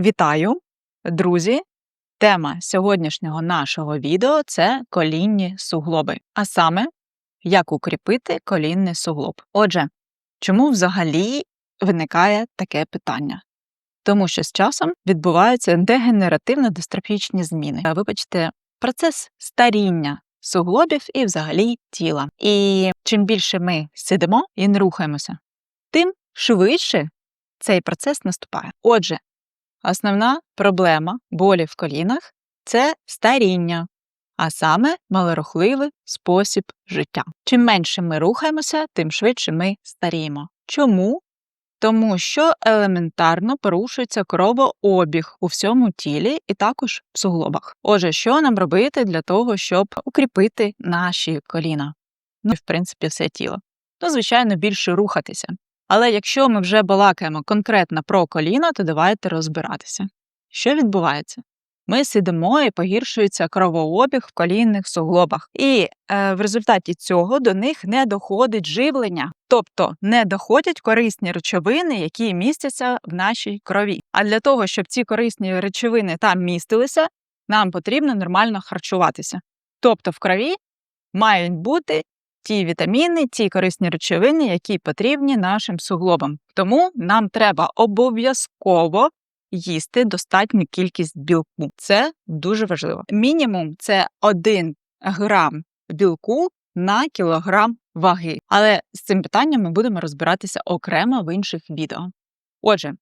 Вітаю, друзі! Тема сьогоднішнього нашого відео це колінні суглоби, а саме, як укріпити колінний суглоб. Отже, чому взагалі виникає таке питання? Тому що з часом відбуваються дегенеративно-дистрофічні зміни. Вибачте, процес старіння суглобів і взагалі тіла. І чим більше ми сидимо і не рухаємося, тим швидше цей процес наступає. Отже, Основна проблема болі в колінах це старіння, а саме малорухливий спосіб життя. Чим менше ми рухаємося, тим швидше ми старіємо. Чому? Тому що елементарно порушується кровообіг у всьому тілі і також в суглобах. Отже, що нам робити для того, щоб укріпити наші коліна? Ну, в принципі, все тіло. Ну, звичайно, більше рухатися. Але якщо ми вже балакаємо конкретно про коліна, то давайте розбиратися. Що відбувається? Ми сидимо і погіршується кровообіг в колінних суглобах, і е, в результаті цього до них не доходить живлення, тобто не доходять корисні речовини, які містяться в нашій крові. А для того, щоб ці корисні речовини там містилися, нам потрібно нормально харчуватися. Тобто в крові мають бути ті вітаміни, ті корисні речовини, які потрібні нашим суглобам. Тому нам треба обов'язково їсти достатню кількість білку. Це дуже важливо. Мінімум це 1 грам білку на кілограм ваги. Але з цим питанням ми будемо розбиратися окремо в інших відео. Отже,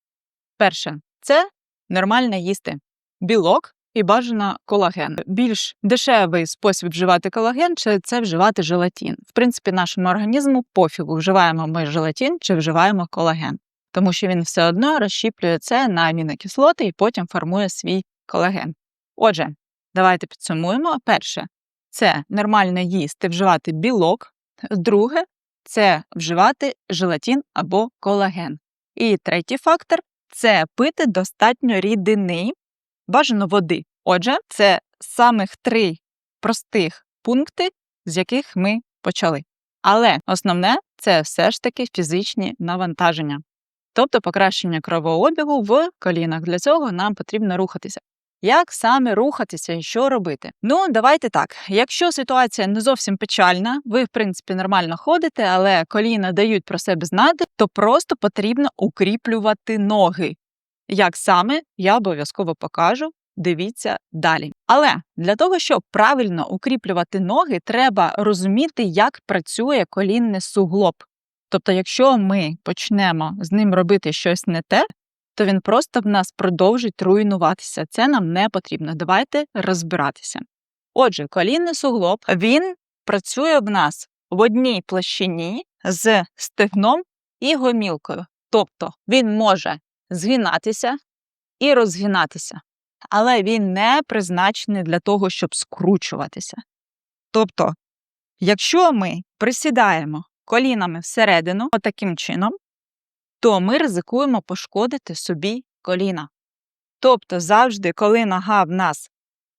перше, це нормально їсти білок і бажано колаген. Більш дешевий спосіб вживати колаген чи це вживати желатин. В принципі, нашому організму пофігу, вживаємо ми желатин чи вживаємо колаген, тому що він все одно розщіплює це на амінокислоти і потім формує свій колаген. Отже, давайте підсумуємо. Перше, це нормально їсти, вживати білок. Друге, це вживати желатин або колаген. І третій фактор це пити достатньо рідини, бажано води. Отже, це самих три простих пункти, з яких ми почали. Але основне це все ж таки фізичні навантаження, тобто покращення кровообігу в колінах. Для цього нам потрібно рухатися. Як саме рухатися і що робити? Ну, давайте так. Якщо ситуація не зовсім печальна, ви, в принципі, нормально ходите, але коліна дають про себе знати, то просто потрібно укріплювати ноги. Як саме я обов'язково покажу, дивіться далі. Але для того, щоб правильно укріплювати ноги, треба розуміти, як працює колінний суглоб. Тобто, якщо ми почнемо з ним робити щось не те, то він просто в нас продовжить руйнуватися. Це нам не потрібно. Давайте розбиратися. Отже, колінний суглоб він працює в нас в одній площині з стегном і гомілкою. Тобто він може згинатися і розгинатися, але він не призначений для того, щоб скручуватися. Тобто, якщо ми присідаємо колінами всередину, отаким чином, то ми ризикуємо пошкодити собі коліна. Тобто, завжди, коли нога в нас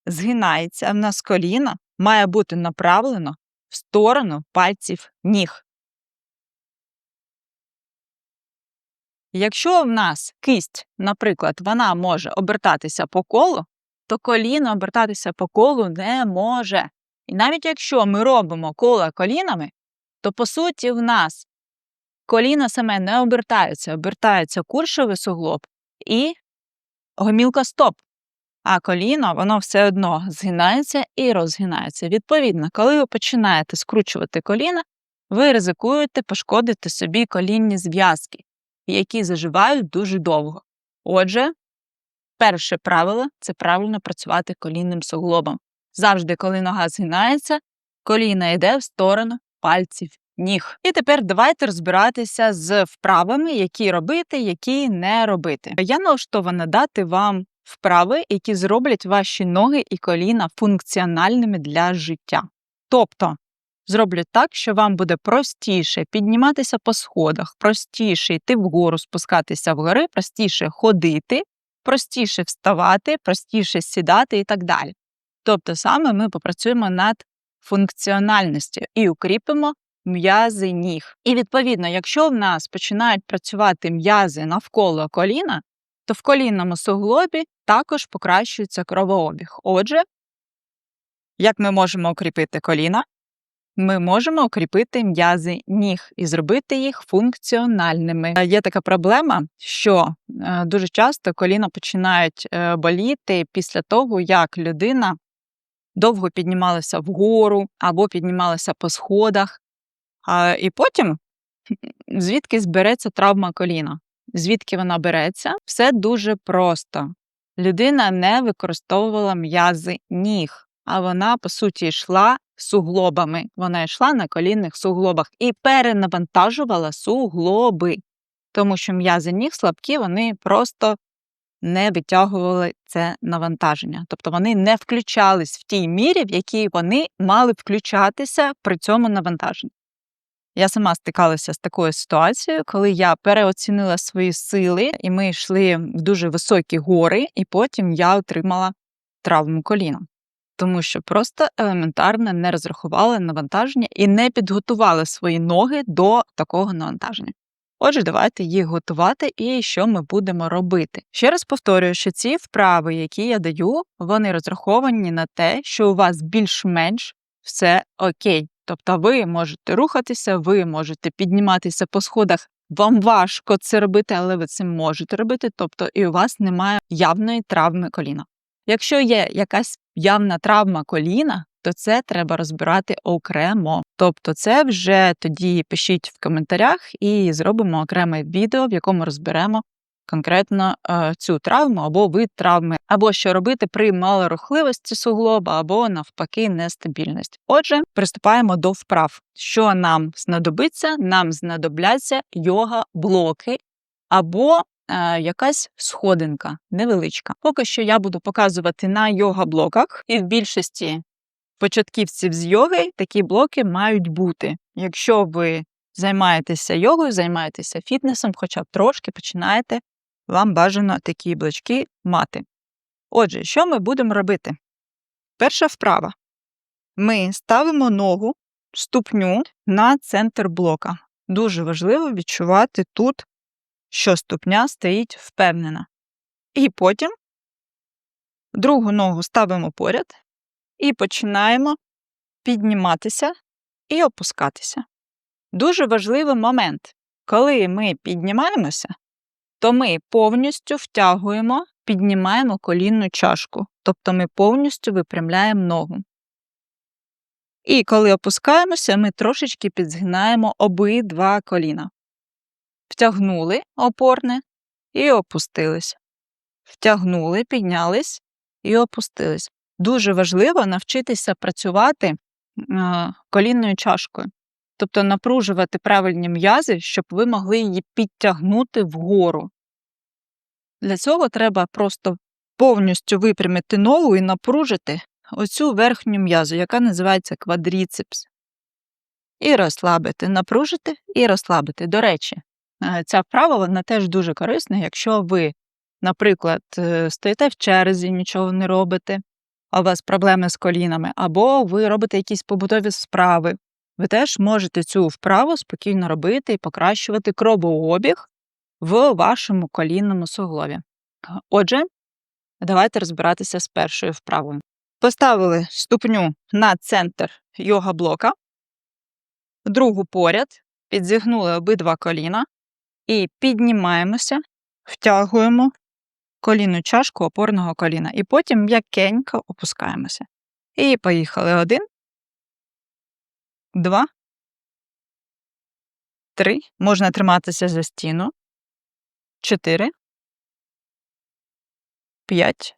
згинається, в нас коліна має бути направлено в сторону пальців ніг. Якщо в нас кисть, наприклад, вона може обертатися по колу, то коліно обертатися по колу не може. І навіть якщо ми робимо коло колінами, то по суті в нас коліно саме не обертається, обертається куршовий суглоб і гомілка стоп. А коліно, воно все одно згинається і розгинається. Відповідно, коли ви починаєте скручувати коліна, ви ризикуєте пошкодити собі колінні зв'язки які заживають дуже довго. Отже, перше правило це правильно працювати колінним суглобом. Завжди, коли нога згинається, коліна йде в сторону пальців ніг. І тепер давайте розбиратися з вправами, які робити, які не робити. Я налаштована дати вам вправи, які зроблять ваші ноги і коліна функціональними для життя. Тобто зроблять так, що вам буде простіше підніматися по сходах, простіше йти вгору, спускатися вгори, простіше ходити, простіше вставати, простіше сідати і так далі. Тобто саме ми попрацюємо над функціональністю і укріпимо м'язи ніг. І відповідно, якщо в нас починають працювати м'язи навколо коліна, Тобто в колінному суглобі також покращується кровообіг. Отже, як ми можемо укріпити коліна? Ми можемо укріпити м'язи ніг і зробити їх функціональними. Е, Є така проблема, що е, дуже часто коліна починають е, боліти після того, як людина довго піднімалася вгору або піднімалася по сходах, і потім звідки збереться травма коліна. Звідки вона береться? Все дуже просто. Людина не використовувала м'язи ніг, а вона, по суті, йшла суглобами. Вона йшла на колінних суглобах і перенавантажувала суглоби, тому що м'язи ніг слабкі, вони просто не витягували це навантаження. Тобто вони не включались в тій мірі, в якій вони мали включатися при цьому навантаженні. Я сама стикалася з такою ситуацією, коли я переоцінила свої сили, і ми йшли в дуже високі гори, і потім я отримала травму коліна. Тому що просто елементарно не розрахували навантаження і не підготували свої ноги до такого навантаження. Отже, давайте їх готувати і що ми будемо робити. Ще раз повторюю, що ці вправи, які я даю, вони розраховані на те, що у вас більш-менш все окей. Тобто ви можете рухатися, ви можете підніматися по сходах. Вам важко це робити, але ви це можете робити, тобто і у вас немає явної травми коліна. Якщо є якась явна травма коліна, то це треба розбирати окремо. Тобто, це вже тоді пишіть в коментарях і зробимо окреме відео, в якому розберемо конкретно е, цю травму або вид травми, або що робити при малорухливості суглоба, або навпаки нестабільності. Отже, приступаємо до вправ. Що нам знадобиться? Нам знадобляться йога-блоки або якась сходинка невеличка. Поки що я буду показувати на йога-блоках, і в більшості початківців з йоги такі блоки мають бути. Якщо ви займаєтеся йогою, займаєтеся фітнесом, хоча б трошки починаєте, вам бажано такі блочки мати. Отже, що ми будемо робити? Перша вправа. Ми ставимо ногу, ступню на центр блока. Дуже важливо відчувати тут, що ступня стоїть впевнена. І потім другу ногу ставимо поряд і починаємо підніматися і опускатися. Дуже важливий момент. Коли ми піднімаємося, то ми повністю втягуємо, піднімаємо колінну чашку, тобто ми повністю випрямляємо ногу. І коли опускаємося, ми трошечки підзгинаємо обидва коліна. Втягнули опорне і опустились. Втягнули, піднялись і опустились. Дуже важливо навчитися працювати колінною чашкою, тобто напружувати правильні м'язи, щоб ви могли її підтягнути вгору. Для цього треба просто повністю випрямити ногу і напружити оцю верхню м'язу, яка називається квадріцепс. І розслабити, напружити і розслабити. До речі, е, ця вправа вона теж дуже корисна, якщо ви, наприклад, е, стоїте в черзі, нічого не робите, а у вас проблеми з колінами, або ви робите якісь побутові справи. Ви теж можете цю вправу спокійно робити і покращувати кровообіг в вашому колінному суглобі. Отже, давайте розбиратися з першою вправою. Поставили ступню на центр йога блока, другу поряд, підзігнули обидва коліна і піднімаємося, втягуємо колінну чашку опорного коліна. І потім м'якенько опускаємося. І поїхали. Один, два, три. Можна триматися за стіну. Чотири. П'ять.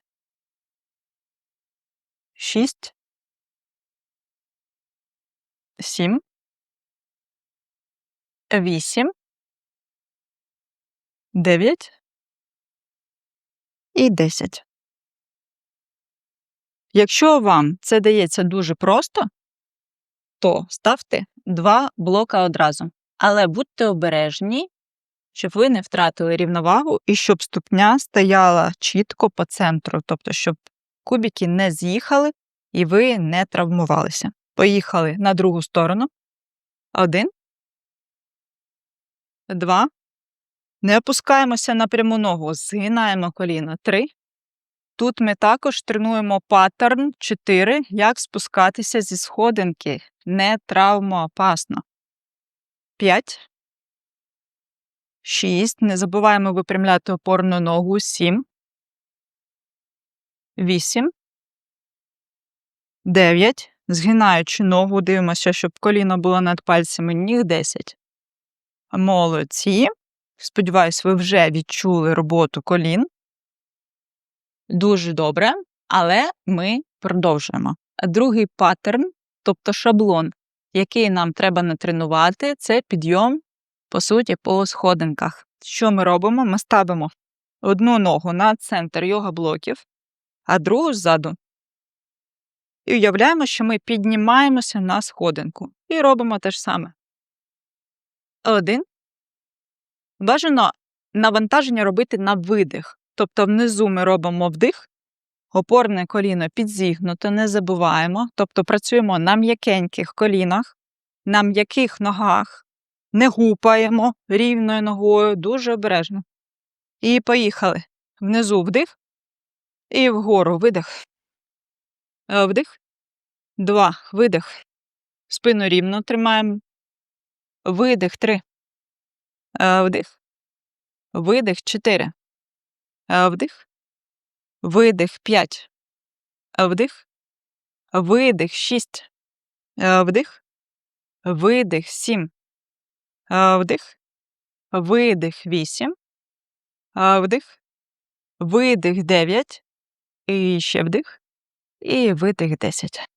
Шість. Сім. Вісім. Дев'ять і 10. Якщо вам це дається дуже просто, то ставте два блока одразу. Але будьте обережні, щоб ви не втратили рівновагу і щоб ступня стояла чітко по центру, тобто, щоб кубики не з'їхали і ви не травмувалися. Поїхали на другу сторону. Один. Два. Не опускаємося на пряму ногу, згинаємо коліно. Три. Тут ми також тренуємо паттерн 4, як спускатися зі сходинки. Не травмоопасно. 5. 6. Не забуваємо випрямляти опорну ногу. 7. 8. 9. Згинаючи ногу, дивимося, щоб коліно було над пальцями ніг 10. Молодці. Сподіваюсь, ви вже відчули роботу колін. Дуже добре, але ми продовжуємо. Другий паттерн, тобто шаблон, який нам треба натренувати, це підйом, по суті, по сходинках. Що ми робимо? Ми ставимо одну ногу на центр йога блоків, а другу ззаду. І уявляємо, що ми піднімаємося на сходинку. І робимо те ж саме. Один. Бажано навантаження робити на видих. Тобто внизу ми робимо вдих, опорне коліно підзігнуто, не забуваємо. Тобто працюємо на м'якеньких колінах, на м'яких ногах, не гупаємо рівною ногою, дуже обережно. І поїхали. Внизу вдих і вгору видих. Е, Вдих. Два. Видих. Спину рівно тримаємо. Видих. Три. Е, Вдих. Видих. Чотири. Е, Вдих. Видих. П'ять. Е, Вдих. Видих. Шість. Е, Вдих. Видих. Сім. Е, Вдих. Видих. Вісім. Е, Вдих. Видих. Дев'ять. І ще вдих. І видих 10.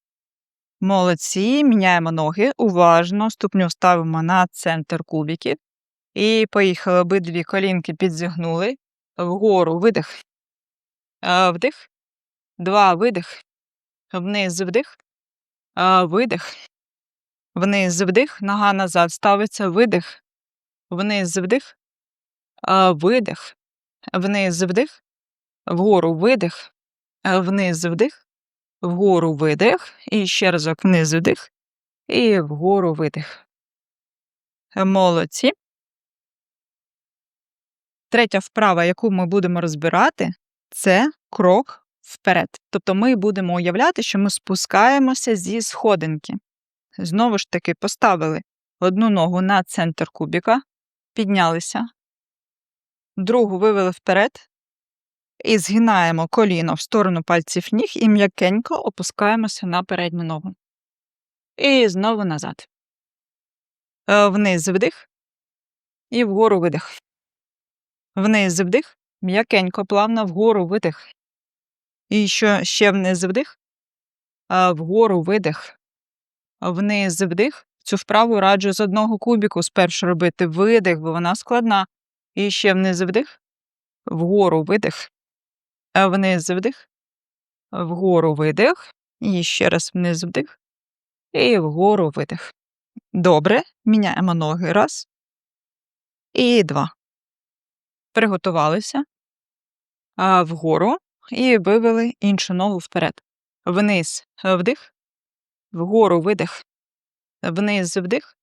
Молодці. Міняємо ноги. Уважно. Ступню ставимо на центр кубиків. І поїхали. Обидві колінки підзігнули. Вгору видих. Вдих. Два. Видих. Вниз вдих. Видих. Вниз вдих. Нога назад ставиться. Видих. Вниз вдих. Видих. Вниз вдих. Вгору видих. Вниз вдих вгору видих, і ще разок вниз вдих, і вгору видих. Молодці. Третя вправа, яку ми будемо розбирати, це крок вперед. Тобто ми будемо уявляти, що ми спускаємося зі сходинки. Знову ж таки, поставили одну ногу на центр кубіка, піднялися, другу вивели вперед, і згинаємо коліно в сторону пальців ніг і м'якенько опускаємося на передню ногу. І знову назад. Е, вниз вдих і вгору видих. Вниз вдих, м'якенько, плавно вгору видих. І що ще вниз вдих, а вгору видих. Вниз вдих. Цю вправу раджу з одного кубіку спершу робити видих, бо вона складна. І ще вниз вдих, вгору видих. Вниз вдих, вгору видих, і ще раз вниз вдих, і вгору видих. Добре, міняємо ноги. Раз. І два. Приготувалися. А Вгору і вивели іншу ногу вперед. Вниз вдих, вгору видих, вниз вдих,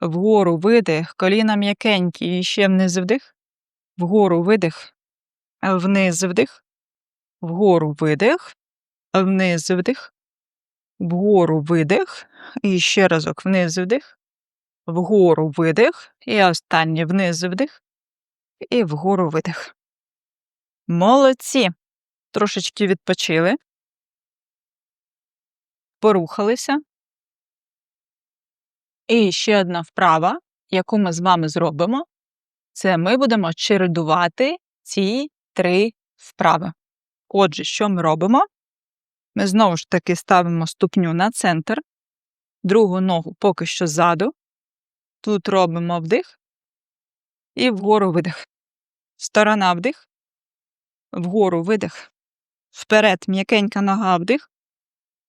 вгору видих, коліна м'якенькі, і ще вниз вдих, вгору видих, вниз вдих, вгору видих, вниз вдих, вгору видих, і ще разок вниз вдих, вгору видих, і останнє вниз вдих, і вгору видих. Молодці. Трошечки відпочили, порухалися. І ще одна вправа, яку ми з вами зробимо, це ми будемо чередувати ці три вправи. Отже, що ми робимо? Ми знову ж таки ставимо ступню на центр, другу ногу поки що ззаду. Тут робимо вдих і вгору видих. Сторона вдих, вгору видих. Вперед м'якенька нога вдих,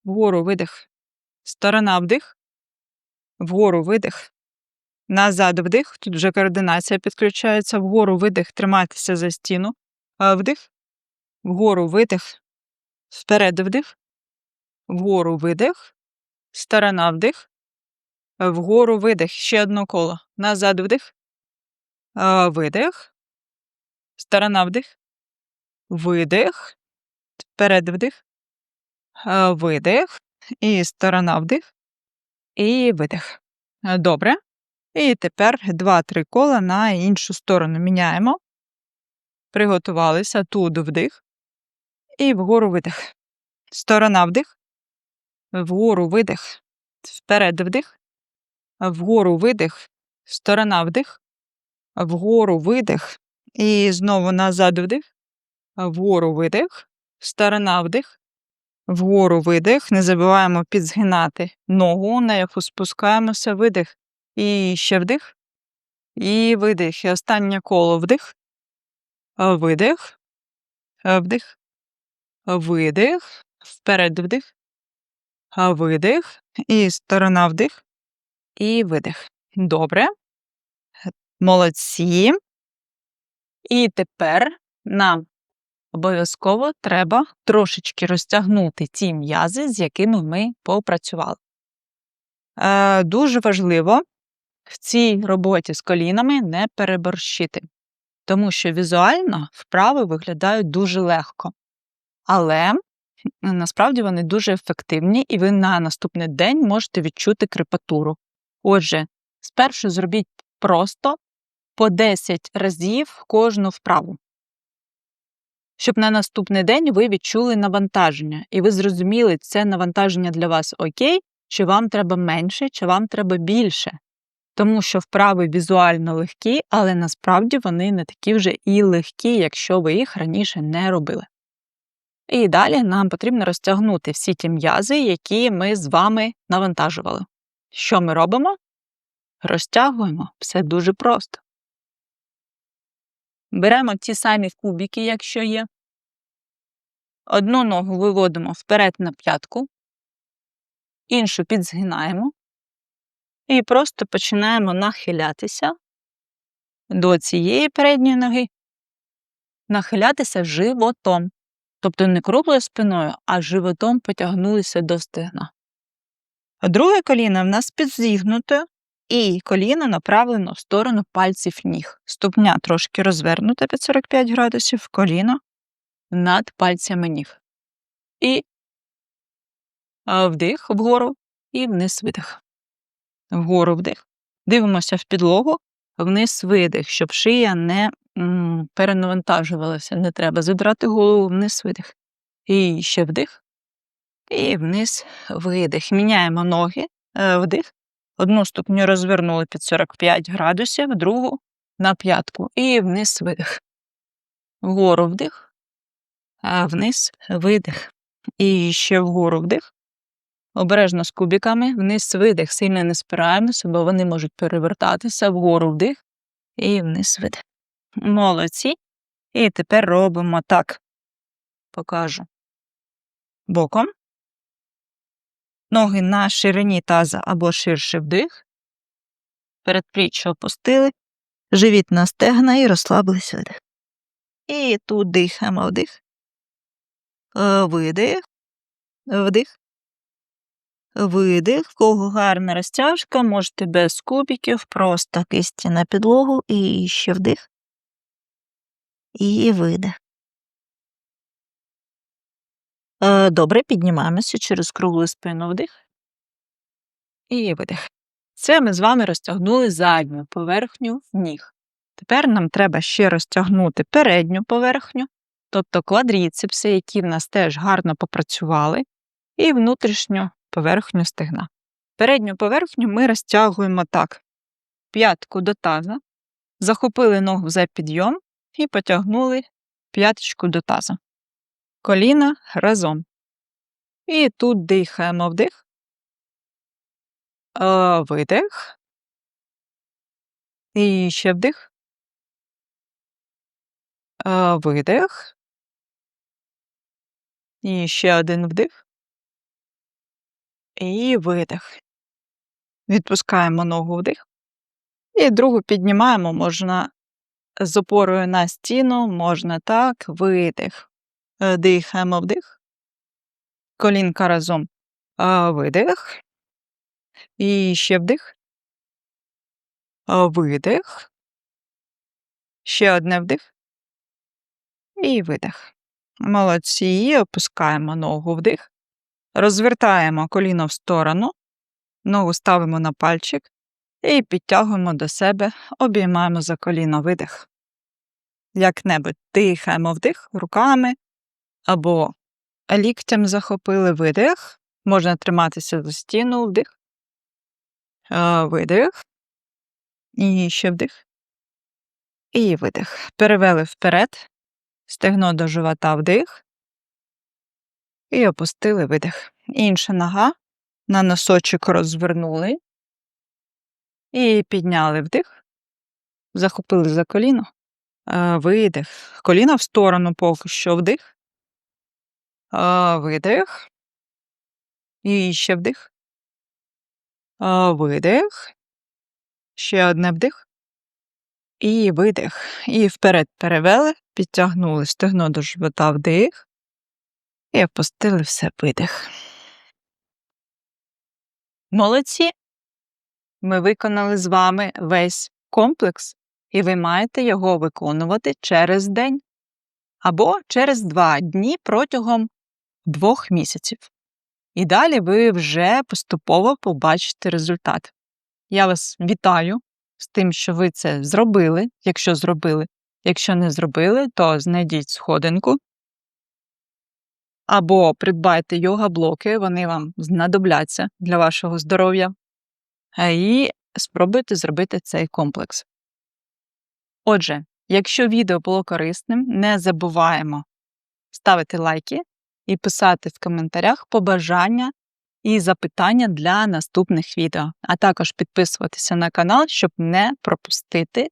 вгору видих. Сторона вдих, вгору видих. Назад вдих. Тут вже координація підключається, вгору видих, тримайтеся за стіну. Вдих, вгору видих, вперед вдих, вгору видих, сторона вдих, вгору видих, ще одно коло. Назад вдих, видих, Сторона вдих. Видих. Вперед вдих. Е, Видих. І сторона вдих. І видих. Е, Добре. І тепер два-три кола на іншу сторону міняємо. Приготувалися. Тут вдих. І вгору видих. Сторона вдих. Вгору видих. Вперед вдих. Вгору видих. Сторона вдих. Вгору видих. І знову назад вдих. Вгору видих. Сторона вдих. Вгору видих. Не забуваємо підзгинати ногу, на яку спускаємося, видих. І ще вдих. І видих. І останнє коло вдих. Видих. Вдих. Видих. Вперед вдих. Видих. І сторона вдих. І видих. Добре. Молодці. І тепер нам обов'язково треба трошечки розтягнути ті м'язи, з якими ми попрацювали. Е, дуже важливо в цій роботі з колінами не переборщити, тому що візуально вправи виглядають дуже легко. Але насправді вони дуже ефективні, і ви на наступний день можете відчути крепатуру. Отже, спершу зробіть просто по 10 разів кожну вправу. Щоб на наступний день ви відчули навантаження, і ви зрозуміли, це навантаження для вас окей, чи вам треба менше, чи вам треба більше. Тому що вправи візуально легкі, але насправді вони не такі вже і легкі, якщо ви їх раніше не робили. І далі нам потрібно розтягнути всі ті м'язи, які ми з вами навантажували. Що ми робимо? Розтягуємо. Все дуже просто. Беремо ті самі кубики, якщо є. Одну ногу виводимо вперед на п'ятку, іншу підзгинаємо і просто починаємо нахилятися до цієї передньої ноги, нахилятися животом. Тобто не круглою спиною, а животом потягнулися до стегна. Друге коліно в нас підзігнуте, і коліно направлено в сторону пальців ніг. Ступня трошки розвернута під 45 градусів, коліно над пальцями ніг. І вдих вгору і вниз видих. Вгору вдих. Дивимося в підлогу, вниз видих, щоб шия не м, перенавантажувалася. Не треба задрати голову, вниз видих. І ще вдих. І вниз видих. Міняємо ноги, е, вдих. Одну ступню розвернули під 45 градусів, другу на п'ятку. І вниз видих. Вгору вдих, а вниз видих. І ще вгору вдих. Обережно з кубиками, вниз видих. Сильно не спираємося, бо вони можуть перевертатися, вгору вдих і вниз видих. Молодці. І тепер робимо так. Покажу. Боком. Ноги на ширині таза або ширше вдих. Передпліччя опустили. Живіт на стегна і розслабилися видих. І тут дихаємо вдих. Е, Видих. Вдих. Видих. В кого гарна розтяжка, можете без кубиків, просто кисті на підлогу і ще вдих. І видих. Е, Добре, піднімаємося через круглу спину вдих. І видих. Це ми з вами розтягнули задню поверхню ніг. Тепер нам треба ще розтягнути передню поверхню, тобто квадріцепси, які в нас теж гарно попрацювали, і внутрішню поверхню стегна. Передню поверхню ми розтягуємо так: п'ятку до таза, захопили ногу за підйом і потягнули п'яточку до таза. Коліна разом. І тут дихаємо вдих. Видих. І ще вдих. Видих. І ще один вдих. І видих. Відпускаємо ногу вдих. І другу піднімаємо, можна з опорою на стіну, можна так, видих. Е, Дихаємо вдих. Колінка разом. Видих. І ще вдих. Видих. Ще одне вдих. І видих. Молодці. Опускаємо ногу вдих. Розвертаємо коліно в сторону, ногу ставимо на пальчик і підтягуємо до себе, обіймаємо за коліно видих. Як-небудь дихаємо вдих руками або ліктям захопили видих. Можна триматися за стіну вдих. Видих. І ще вдих. І видих. Перевели вперед. Стегно до живота вдих. І опустили видих. Інша нога. На носочок розвернули. І підняли вдих. Захопили за коліно. Видих. Коліна в сторону поки що вдих. Видих. І ще вдих. Видих. Ще одне вдих. І видих. І вперед перевели, підтягнули стегно до живота вдих. І опустили все видих. Молодці. Ми виконали з вами весь комплекс, і ви маєте його виконувати через день або через два дні протягом двох місяців. І далі ви вже поступово побачите результат. Я вас вітаю з тим, що ви це зробили, якщо зробили. Якщо не зробили, то знайдіть сходинку або придбайте йога-блоки, вони вам знадобляться для вашого здоров'я. Е, І спробуйте зробити цей комплекс. Отже, якщо відео було корисним, не забуваємо ставити лайки і писати в коментарях побажання і запитання для наступних відео, а також підписуватися на канал, щоб не пропустити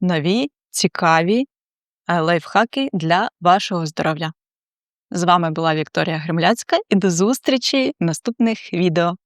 нові цікаві е, лайфхаки для вашого здоров'я. З вами була Вікторія Гремляцька і до зустрічі в наступних відео.